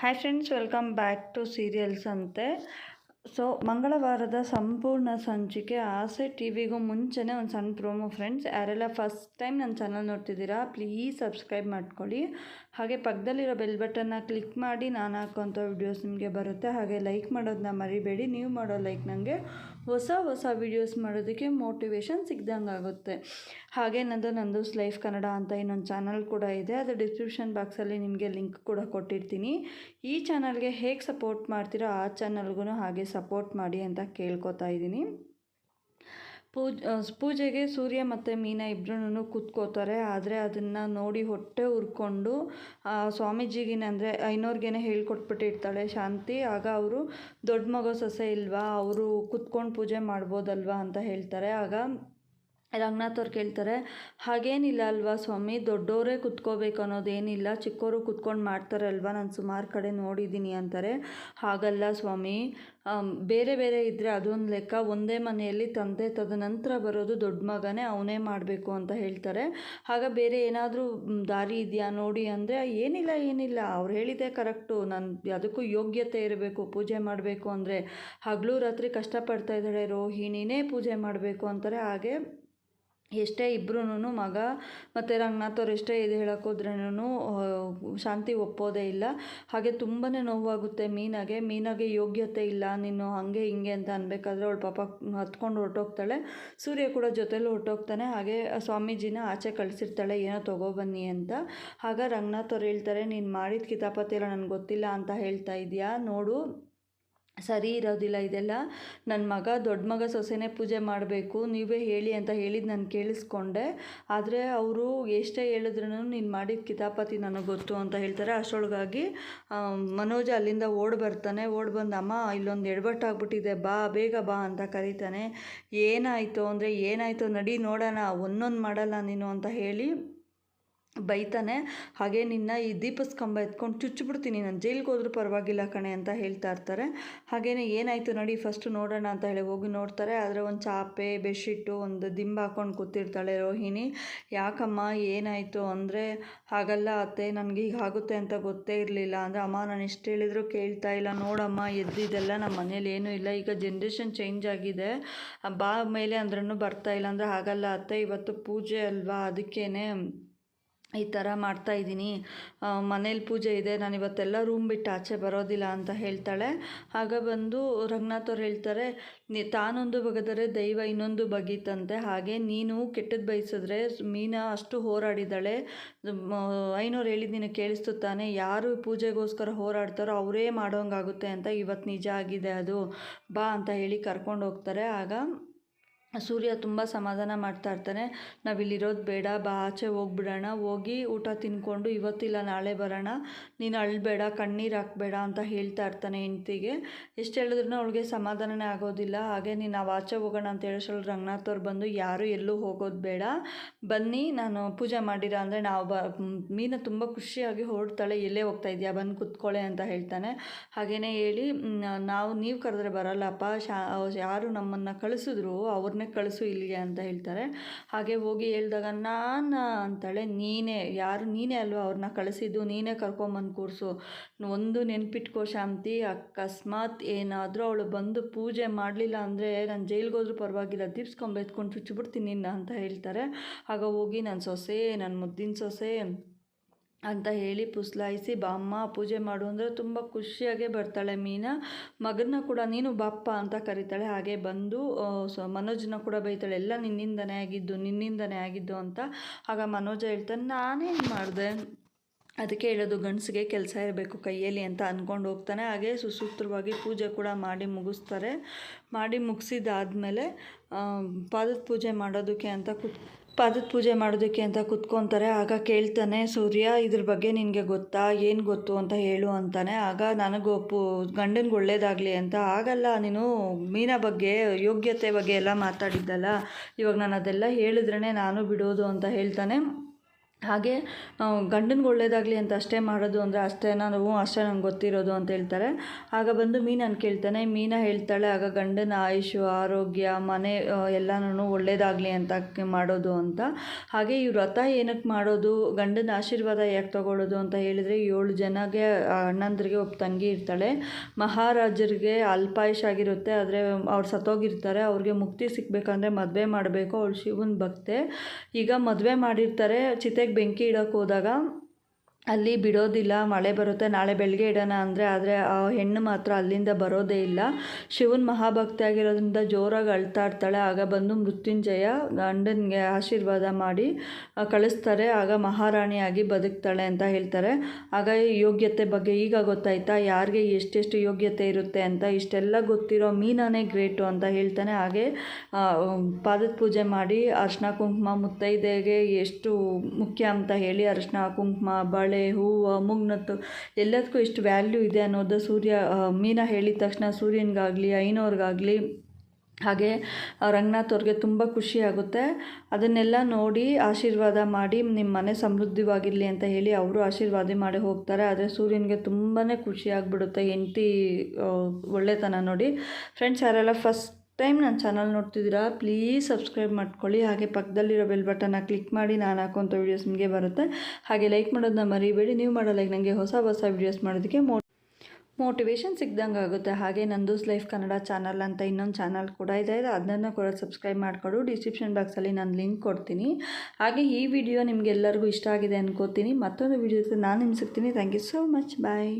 Hi friends welcome back to serials ಅಂತೆ so ಮಂಗಳವಾರದ ಸಂಪೂರ್ಣ ಸಂಚಿಕೆ ಆಸೆ ಟಿ ವಿಗೂ ಮುಂಚೆನೇ ಒಂದು ಸಣ್ಣ ಪ್ರೋಮೋ ಫ್ರೆಂಡ್ಸ್ ಯಾರೆಲ್ಲ ಫಸ್ಟ್ ಟೈಮ್ ನನ್ನ ಚಾನಲ್ ನೋಡ್ತಿದ್ದೀರಾ ಪ್ಲೀಸ್ ಸಬ್ಸ್ಕ್ರೈಬ್ ಮಾಡ್ಕೊಳ್ಳಿ. ಹಾಗೆ ಪಕ್ಕದಲ್ಲಿರೋ ಬೆಲ್ ಬಟನ್ನ ಕ್ಲಿಕ್ ಮಾಡಿ, ನಾನು ಹಾಕೋಂಥ ವಿಡಿಯೋಸ್ ನಿಮಗೆ ಬರುತ್ತೆ. ಹಾಗೆ ಲೈಕ್ ಮಾಡೋದನ್ನ ಮರಿಬೇಡಿ. ನೀವು ಮಾಡೋ ಲೈಕ್ ನನಗೆ ಹೊಸ ಹೊಸ ವೀಡಿಯೋಸ್ ಮಾಡೋದಕ್ಕೆ ಮೋಟಿವೇಶನ್ ಸಿಗ್ದಂಗೆ ಆಗುತ್ತೆ ಹಾಗೆ ನಂದು ನಂದು ಲೈಫ್ ಕನ್ನಡ ಅಂತ ಇನ್ನೊಂದು ಚಾನಲ್ ಕೂಡ ಇದೆ. ಅದು ಡಿಸ್ಕ್ರಿಪ್ಷನ್ ಬಾಕ್ಸಲ್ಲಿ ನಿಮಗೆ ಲಿಂಕ್ ಕೂಡ ಕೊಟ್ಟಿರ್ತೀನಿ. ಈ ಚಾನಲ್ಗೆ ಹೇಗೆ ಸಪೋರ್ಟ್ ಮಾಡ್ತೀರೋ ಆ ಚಾನಲ್ಗೂ ಹಾಗೆ ಸಪೋರ್ಟ್ ಮಾಡಿ ಅಂತ ಕೇಳ್ಕೊತಾ ಇದ್ದೀನಿ. ಪೂಜ್ ಪೂಜೆಗೆ ಸೂರ್ಯ ಮತ್ತು ಮೀನ ಇಬ್ಬರೂ ಕೂತ್ಕೋತಾರೆ. ಆದರೆ ಅದನ್ನು ನೋಡಿ ಹೊಟ್ಟೆ ಉರ್ಕೊಂಡು ಸ್ವಾಮೀಜಿಗಿನ ಅಂದರೆ ಐನೋರ್ಗೇನೆ ಹೇಳ್ಕೊಟ್ಬಿಟ್ಟಿರ್ತಾಳೆ ಶಾಂತಿ. ಆಗ ಅವರು, ದೊಡ್ಡ ಮಗೋ ಸೊಸೆ ಇಲ್ವಾ? ಅವರು ಕೂತ್ಕೊಂಡು ಪೂಜೆ ಮಾಡ್ಬೋದಲ್ವಾ? ಅಂತ ಹೇಳ್ತಾರೆ. ಆಗ ರಂಗನಾಥ್ ಅವ್ರು ಕೇಳ್ತಾರೆ, ಹಾಗೇನಿಲ್ಲ ಅಲ್ವಾ ಸ್ವಾಮಿ? ದೊಡ್ಡವರೇ ಕುತ್ಕೋಬೇಕು ಅನ್ನೋದೇನಿಲ್ಲ ಚಿಕ್ಕವರು ಕುತ್ಕೊಂಡು ಮಾಡ್ತಾರಲ್ವಾ? ನಾನು ಸುಮಾರು ಕಡೆ ನೋಡಿದ್ದೀನಿ ಅಂತಾರೆ. ಹಾಗಲ್ಲ ಸ್ವಾಮಿ. ಬೇರೆ ಬೇರೆ ಇದ್ದರೆ ಅದೊಂದು ಲೆಕ್ಕ. ಒಂದೇ ಮನೆಯಲ್ಲಿ ತಂದೆ ತದನಂತರ ಬರೋದು ದೊಡ್ಡ ಮಗನೇ ಅವನೇ ಮಾಡಬೇಕು ಅಂತ ಹೇಳ್ತಾರೆ. ಆಗ ಬೇರೆ ಏನಾದರೂ ದಾರಿ ಇದೆಯಾ? ನೋಡಿ ಅಂದರೆ, ಏನಿಲ್ಲ ಏನಿಲ್ಲ. ಅವ್ರು ಹೇಳಿದ್ದೆ ಕರೆಕ್ಟು. ನಾನು ಅದಕ್ಕೂ ಯೋಗ್ಯತೆ ಇರಬೇಕು. ಪೂಜೆ ಮಾಡಬೇಕು ಅಂದರೆ ಹಗಲು ರಾತ್ರಿ ಕಷ್ಟಪಡ್ತಾ ಇದ್ದಾಳೆ ರೋಹಿಣಿನೇ ಪೂಜೆ ಮಾಡಬೇಕು ಅಂತಾರೆ. ಹಾಗೆ ಎಷ್ಟೇ ಇಬ್ರೂನು ಮಗ ಮತ್ತು ರಂಗನಾಥ್ ಅವ್ರು ಎಷ್ಟೇ ಇದು ಹೇಳೋಕ್ಕೋದ್ರೂ ಶಾಂತಿ ಒಪ್ಪೋದೇ ಇಲ್ಲ. ಹಾಗೆ ತುಂಬಾ ನೋವಾಗುತ್ತೆ ಮೀನಾಗೆ. ಮೀನಾಗೆ ಯೋಗ್ಯತೆ ಇಲ್ಲ, ನೀನು ಹಾಗೆ ಹಿಂಗೆ ಅಂತ ಅನ್ಬೇಕಾದ್ರೆ ಅವಳು ಪಾಪ ಹತ್ಕೊಂಡು ಹೊರಟೋಗ್ತಾಳೆ. ಸೂರ್ಯ ಕೂಡ ಜೊತೆಲಿ ಹೊರಟೋಗ್ತಾನೆ. ಹಾಗೆ ಸ್ವಾಮೀಜಿನ ಆಚೆ ಕಳಿಸಿರ್ತಾಳೆ, ಏನೋ ತೊಗೊಬನ್ನಿ ಅಂತ. ಆಗ ರಂಗನಾಥ್ ಅವ್ರು ಹೇಳ್ತಾರೆ, ನೀನು ಮಾಡಿದ ಕಿತಾಪತಿ ಎಲ್ಲ ನನಗೆ ಗೊತ್ತಿಲ್ಲ ಅಂತ ಹೇಳ್ತಾ ಇದೆಯಾ? ನೋಡು. ಸರಿ ಇರೋದಿಲ್ಲ ಇದೆಲ್ಲ. ನನ್ನ ಮಗ ದೊಡ್ಡ ಮಗ ಸೊಸೆನೇ ಪೂಜೆ ಮಾಡಬೇಕು, ನೀವೇ ಹೇಳಿ ಅಂತ ಹೇಳಿದ್ದು ನಾನು ಕೇಳಿಸ್ಕೊಂಡೆ. ಆದರೆ ಅವರು ಎಷ್ಟೇ ಹೇಳಿದ್ರೂ ನೀನು ಮಾಡಿದ ಕಿತಾಪತಿ ನನಗೆ ಗೊತ್ತು ಅಂತ ಹೇಳ್ತಾರೆ. ಅಷ್ಟರೊಳಗಾಗಿ ಮನೋಜ ಅಲ್ಲಿಂದ ಓಡಿ ಬರ್ತಾನೆ. ಓಡಿ ಬಂದು, ಅಮ್ಮ, ಇಲ್ಲೊಂದು ಎಡವಟ್ಟಾಗ್ಬಿಟ್ಟಿದೆ ಬಾ, ಬೇಗ ಬಾ ಅಂತ ಕರೀತಾನೆ. ಏನಾಯಿತು ಅಂದರೆ ಏನಾಯಿತು ನಡಿ ನೋಡೋಣ, ಒಂದೊಂದು ಮಾಡಲ್ಲ ನೀನು ಅಂತ ಹೇಳಿ ಬೈತಾನೆ, ಹಾಗೆ ನಿನ್ನ ಈ ದೀಪಸ್ಕಂಬ ಎತ್ಕೊಂಡು ಚುಚ್ಚಿಬಿಡ್ತೀನಿ, ನಾನು ಜೈಲಿಗೆ ಹೋದ್ರೂ ಪರವಾಗಿಲ್ಲ ಕಣೆ, ಅಂತ ಹೇಳ್ತಾ ಇರ್ತಾರೆ. ಹಾಗೇನೆ ಏನಾಯಿತು ನೋಡಿ ಫಸ್ಟ್ ನೋಡೋಣ ಅಂತ ಹೇಳಿ ಹೋಗಿ ನೋಡ್ತಾರೆ. ಆದರೆ ಒಂದು ಚಾಪೆ, ಬೆಡ್ಶೀಟು, ಒಂದು ದಿಂಬ ಹಾಕೊಂಡು ಕೂತಿರ್ತಾಳೆ ರೋಹಿಣಿ. ಯಾಕಮ್ಮ, ಏನಾಯಿತು? ಅಂದರೆ, ಹಾಗಲ್ಲ ಅತ್ತೆ, ನನಗೆ ಈಗ ಆಗುತ್ತೆ ಅಂತ ಗೊತ್ತೇ ಇರಲಿಲ್ಲ. ಅಂದರೆ, ಅಮ್ಮ, ನಾನು ಎಷ್ಟು ಹೇಳಿದ್ರು ಕೇಳ್ತಾ ಇಲ್ಲ. ನೋಡಮ್ಮ ಎದ್ದಿದೆಲ್ಲ ನಮ್ಮ ಮನೇಲಿ ಏನೂ ಇಲ್ಲ. ಈಗ ಜನ್ರೇಷನ್ ಚೇಂಜ್ ಆಗಿದೆ. ಬಾ ಮೇಲೆ ಅಂದ್ರೂ ಬರ್ತಾ ಇಲ್ಲ. ಅಂದರೆ, ಹಾಗಲ್ಲ ಅತ್ತೆ, ಇವತ್ತು ಪೂಜೆ ಅಲ್ವಾ? ಅದಕ್ಕೇನೆ ಈ ಥರ ಮಾಡ್ತಾಯಿದ್ದೀನಿ ಮನೇಲಿ ಪೂಜೆ ಇದೆ. ನಾನು ಇವತ್ತೆಲ್ಲ ರೂಮ್ ಬಿಟ್ಟು ಆಚೆ ಬರೋದಿಲ್ಲ ಅಂತ ಹೇಳ್ತಾಳೆ. ಆಗ ಬಂದು ರಂಗನಾಥ್ ಅವ್ರು ಹೇಳ್ತಾರೆ, ನೀ ತಾನೊಂದು ಬಗೆದರೆ ದೈವ ಇನ್ನೊಂದು ಬಗೀತಂತೆ. ಹಾಗೆ ನೀನು ಕೆಟ್ಟದ್ದು ಬಯಸಿದ್ರೆ ಮೀನಾ ಅಷ್ಟು ಹೋರಾಡಿದ್ದಾಳೆ. ಐನೋರು ಹೇಳಿದ್ದು ನೀನು ಕೇಳಿಸ್ತು ತಾನೆ. ಯಾರು ಪೂಜೆಗೋಸ್ಕರ ಹೋರಾಡ್ತಾರೋ ಅವರೇ ಮಾಡೋಂಗಾಗುತ್ತೆ ಅಂತ ಇವತ್ತು ನಿಜ ಆಗಿದೆ ಅದು. ಬಾ ಅಂತ ಹೇಳಿ ಕರ್ಕೊಂಡು ಹೋಗ್ತಾರೆ ಆಗ ಸೂರ್ಯ ತುಂಬ ಸಮಾಧಾನ ಮಾಡ್ತಾ ಇರ್ತಾನೆ. ನಾವಿಲ್ಲಿರೋದು ಬೇಡ, ಬಾ, ಆಚೆ ಹೋಗ್ಬಿಡೋಣ. ಹೋಗಿ ಊಟ ತಿನ್ಕೊಂಡು ಇವತ್ತಿಲ್ಲ, ನಾಳೆ ಬರೋಣ. ನೀನು ಅಳಬೇಡ, ಕಣ್ಣೀರು ಹಾಕ್ಬೇಡ ಅಂತ ಹೇಳ್ತಾ ಇರ್ತಾನೆ ಹೆಂಡ್ತಿಗೆ. ಎಷ್ಟು ಹೇಳಿದ್ರು ಅವಳಿಗೆ ಸಮಾಧಾನನೇ ಆಗೋದಿಲ್ಲ. ಹಾಗೆ ನೀನು ನಾವು ಆಚೆ ಹೋಗೋಣ ಅಂತ ಹೇಳೋಷ್ಟ್ರಲ್ಲಿ ರಂಗನಾಥ್ ಅವ್ರು ಬಂದು ಯಾರು ಎಲ್ಲೂ ಹೋಗೋದು ಬೇಡ. ಬನ್ನಿ, ನಾನು ಪೂಜೆ ಮಾಡಿರ ಅಂದರೆ ನಾವು ಬ ಮೀನ ತುಂಬ ಖುಷಿಯಾಗಿ ಹೊರಡ್ತಾಳೆ. ಎಲ್ಲೇ ಹೋಗ್ತಾ ಇದೆಯಾ? ಬಂದು ಕುತ್ಕೊಳ್ಳೆ ಅಂತ ಹೇಳ್ತಾನೆ. ಹಾಗೆಯೇ ಹೇಳಿ ನಾವು, ನೀವು ಕರೆದ್ರೆ ಬರಲ್ಲಪ್ಪ. ಶಾ, ಯಾರು ನಮ್ಮನ್ನು ಕಳಿಸಿದ್ರು ಅವ್ರನ್ನ ಕಳಿಸು ಇಲ್ಲಿಗೆ ಅಂತ ಹೇಳ್ತಾರೆ. ಹಾಗೆ ಹೋಗಿ ಹೇಳಿದಾಗ, ನಾನು ಅಂತಾಳೆ, ನೀನೇ, ಯಾರು, ನೀನೇ ಅಲ್ವಾ ಅವ್ರನ್ನ ಕಳಿಸಿದ್ದು? ನೀನೇ ಕರ್ಕೊಂಬಂದು ಕೂರಿಸು. ಒಂದು ನೆನ್ಪಿಟ್ಕೋ ಶಾಂತಿ, ಅಕಸ್ಮಾತ್ ಏನಾದರೂ ಅವಳು ಬಂದು ಪೂಜೆ ಮಾಡಲಿಲ್ಲ ಅಂದರೆ ನಾನು ಜೈಲಿಗೆ ಹೋದ್ರೂ ಪರವಾಗಿಲ್ಲ ದೀಪ್ಸ್ಕೊಂಬೆತ್ಕೊಂಡು ಚುಚ್ಚಿಬಿಡ್ತೀನಿ ಅಂತ ಹೇಳ್ತಾರೆ. ಆಗ ಹೋಗಿ ನನ್ನ ಸೊಸೆ ನನ್ನ ಮುದ್ದಿನ ಸೊಸೆ ಅಂತ ಹೇಳಿ ಪುಸ್ಲಾಯಿಸಿ, ಬಾಮ್ಮ, ಪೂಜೆ ಮಾಡು ಅಂದರೆ ತುಂಬ ಖುಷಿಯಾಗೆ ಬರ್ತಾಳೆ ಮೀನಾ. ಮಗನ ಕೂಡ ನೀನು ಬಾಪ್ಪ ಅಂತ ಕರೀತಾಳೆ. ಹಾಗೆ ಬಂದು ಸೊ, ಮನೋಜನ ಕೂಡ ಬೈತಾಳೆ. ಎಲ್ಲ ನಿನ್ನಿಂದನೇ ಆಗಿದ್ದು ನಿನ್ನಿಂದನೇ ಆಗಿದ್ದು ಅಂತ. ಆಗ ಮನೋಜ ಹೇಳ್ತಾನೆ, ನಾನೇನು ಮಾಡಿದೆ? ಅದಕ್ಕೆ ಹೇಳೋದು ಗಂಡಸಿಗೆ ಕೆಲಸ ಇರಬೇಕು ಕೈಯಲ್ಲಿ ಅಂತ ಅಂದ್ಕೊಂಡು ಹೋಗ್ತಾನೆ. ಹಾಗೆ ಸುಸೂತ್ರವಾಗಿ ಪೂಜೆ ಕೂಡ ಮಾಡಿ ಮುಗಿಸ್ತಾರೆ. ಮಾಡಿ ಮುಗಿಸಿದಾದ್ಮೇಲೆ ಪಾದದ ಪೂಜೆ ಮಾಡೋದಕ್ಕೆ ಅಂತ ಕುತ್ ಪಾದದ ಪೂಜೆ ಮಾಡೋದಕ್ಕೆ ಅಂತ ಕುತ್ಕೊತಾರೆ. ಆಗ ಕೇಳ್ತಾನೆ, ಸೂರ್ಯ, ಇದ್ರ ಬಗ್ಗೆ ನಿನಗೆ ಗೊತ್ತಾ? ಏನು ಗೊತ್ತು ಅಂತ ಹೇಳು ಅಂತಾನೆ. ಆಗ ನನಗೆ ಒಪ್ಪು, ಗಂಡನಿಗೆ ಒಳ್ಳೇದಾಗಲಿ ಅಂತ. ಆಗಲ್ಲ, ನೀನು ಮೀನ ಬಗ್ಗೆ, ಯೋಗ್ಯತೆ ಬಗ್ಗೆ ಎಲ್ಲ ಮಾತಾಡಿದ್ದಲ್ಲ. ಇವಾಗ ನಾನು ಅದೆಲ್ಲ ಹೇಳಿದ್ರೇ ನಾನು ಬಿಡೋದು ಅಂತ ಹೇಳ್ತಾನೆ. ಹಾಗೆ ಗಂಡನಿಗೆ ಒಳ್ಳೇದಾಗಲಿ ಅಂತ ಅಷ್ಟೇ ಮಾಡೋದು ಅಂದರೆ ಅಷ್ಟೇ ನಾವು ಅಷ್ಟೇ ನಂಗೆ ಗೊತ್ತಿರೋದು ಅಂತ ಹೇಳ್ತಾರೆ. ಆಗ ಬಂದು ಮೀನನ್ನು ಕೇಳ್ತಾನೆ, ಮೀನ ಹೇಳ್ತಾಳೆ, ಆಗ ಗಂಡನ ಆಯುಷು, ಆರೋಗ್ಯ, ಮನೆ ಎಲ್ಲನೂ ಒಳ್ಳೇದಾಗಲಿ ಅಂತ ಮಾಡೋದು ಅಂತ. ಹಾಗೆ ಈ ವ್ರತ ಏನಕ್ಕೆ ಮಾಡೋದು, ಗಂಡನ ಆಶೀರ್ವಾದ ಯಾಕೆ ತಗೊಳ್ಳೋದು ಅಂತ ಹೇಳಿದರೆ, ಏಳು ಜನಗೆ ಅಣ್ಣಂದ್ರಿಗೆ ಒಬ್ಬ ತಂಗಿ ಇರ್ತಾಳೆ. ಮಹಾರಾಜರಿಗೆ ಅಲ್ಪಾಯುಷ್ ಆಗಿರುತ್ತೆ, ಆದರೆ ಅವ್ರು ಸತ್ತೋಗಿರ್ತಾರೆ, ಅವ್ರಿಗೆ ಮುಕ್ತಿ ಸಿಗಬೇಕಂದ್ರೆ ಮದುವೆ ಮಾಡಬೇಕು, ಅವಳು ಶಿವನ ಭಕ್ತೆ. ಈಗ ಮದುವೆ ಮಾಡಿರ್ತಾರೆ ಬೆಂಕಿ ಇಡೋಕೆ ಹೋದಾಗ ಅಲ್ಲಿ ಬಿಡೋದಿಲ್ಲ, ಮಳೆ ಬರುತ್ತೆ, ನಾಳೆ ಬೆಳಗ್ಗೆ ಇಡೋಣ ಅಂದರೆ ಆದರೆ ಆ ಹೆಣ್ಣು ಮಾತ್ರ ಅಲ್ಲಿಂದ ಬರೋದೇ ಇಲ್ಲ. ಶಿವನ ಮಹಾಭಕ್ತಿ ಆಗಿರೋದ್ರಿಂದ ಜೋರಾಗಿ ಅಳ್ತಾ ಇರ್ತಾಳೆ, ಆಗ ಬಂದು ಮೃತ್ಯುಂಜಯ ಗಂಡನಿಗೆ ಆಶೀರ್ವಾದ ಮಾಡಿ ಕಳಿಸ್ತಾರೆ, ಆಗ ಮಹಾರಾಣಿಯಾಗಿ ಬದುಕ್ತಾಳೆ ಅಂತ ಹೇಳ್ತಾರೆ. ಆಗ ಯೋಗ್ಯತೆ ಬಗ್ಗೆ ಈಗ ಗೊತ್ತಾಯ್ತಾ? ಯಾರಿಗೆ ಎಷ್ಟೆಷ್ಟು ಯೋಗ್ಯತೆ ಇರುತ್ತೆ ಅಂತ? ಇಷ್ಟೆಲ್ಲ ಗೊತ್ತಿರೋ ಮೀನಾನೇ ಗ್ರೇಟು ಅಂತ ಹೇಳ್ತಾನೆ. ಹಾಗೆ ಪಾದದ ಪೂಜೆ ಮಾಡಿ ಅರ್ಶಿನ ಕುಂಕುಮ ಮುತ್ತೈದೆಗೆ ಎಷ್ಟು ಮುಖ್ಯ ಅಂತ ಹೇಳಿ ಅರಿಶಿನ ಕುಂಕುಮ ಬಳೆ ಹೂವು, ಮುಗ್ನತ್ತು ಎಲ್ಲದಕ್ಕೂ ಎಷ್ಟು ವ್ಯಾಲ್ಯೂ ಇದೆ ಅನ್ನೋದು ಸೂರ್ಯ ಮೀನ ಹೇಳಿದ ತಕ್ಷಣ ಸೂರ್ಯನಿಗಾಗಲಿ ಐನೋರಿಗಾಗಲಿ ಹಾಗೆ ರಂಗನಾಥ್ ಅವ್ರಿಗೆ ತುಂಬ ಖುಷಿ ಆಗುತ್ತೆ. ಅದನ್ನೆಲ್ಲ ನೋಡಿ ಆಶೀರ್ವಾದ ಮಾಡಿ ನಿಮ್ಮ ಮನೆ ಸಮೃದ್ಧವಾಗಿರಲಿ ಅಂತ ಹೇಳಿ ಅವರು ಆಶೀರ್ವಾದ ಮಾಡಿ ಹೋಗ್ತಾರೆ. ಆದರೆ ಸೂರ್ಯನಿಗೆ ತುಂಬಾ ಖುಷಿ ಆಗಿಬಿಡುತ್ತೆ ಹೆಂಡತಿ ಒಳ್ಳೆತನ ನೋಡಿ. ಫ್ರೆಂಡ್ಸ್ ಯಾರೆಲ್ಲ ಫಸ್ಟ್ ಟೈಮ್ ನನ್ನ ಚಾನಲ್ ನೋಡ್ತಿದ್ದೀರಾ ಪ್ಲೀಸ್ ಸಬ್ಸ್ಕ್ರೈಬ್ ಮಾಡ್ಕೊಳ್ಳಿ. ಹಾಗೆ ಪಕ್ಕದಲ್ಲಿರೋ ಬೆಲ್ ಬಟನ್ನ ಕ್ಲಿಕ್ ಮಾಡಿ ನಾನು ಹಾಕೋಂಥ ವೀಡಿಯೋಸ್ ನಿಮಗೆ ಬರುತ್ತೆ. ಹಾಗೆ ಲೈಕ್ ಮಾಡೋದನ್ನ ಮರಿಬೇಡಿ. ನೀವು ಮಾಡೋ ಲೈಕ್ ನನಗೆ ಹೊಸ ಹೊಸ ವೀಡಿಯೋಸ್ ಮಾಡೋದಕ್ಕೆ ಮೋಟಿವೇಶನ್ ಸಿಗ್ದಂಗೆ ಆಗುತ್ತೆ. ಹಾಗೆ ನಂದೂಸ್ ಲೈಫ್ ಕನ್ನಡ ಚಾನಲ್ ಅಂತ ಇನ್ನೊಂದು ಚಾನಲ್ ಕೂಡ ಇದೆ. ಅದನ್ನು ಕೂಡ ಸಬ್ಸ್ಕ್ರೈಬ್ ಮಾಡಿಕೊಡು. ಡಿಸ್ಕ್ರಿಪ್ಷನ್ ಬಾಕ್ಸಲ್ಲಿ ನಾನು ಲಿಂಕ್ ಕೊಡ್ತೀನಿ. ಹಾಗೆ ಈ ವಿಡಿಯೋ ನಿಮಗೆಲ್ಲರಿಗೂ ಇಷ್ಟ ಆಗಿದೆ ಅನ್ಕೋತೀನಿ. ಮತ್ತೊಂದು ವಿಡಿಯೋ ನಾನು ನಿಮ್ಗೆ ಸಿಗ್ತೀನಿ. Thank you so much bye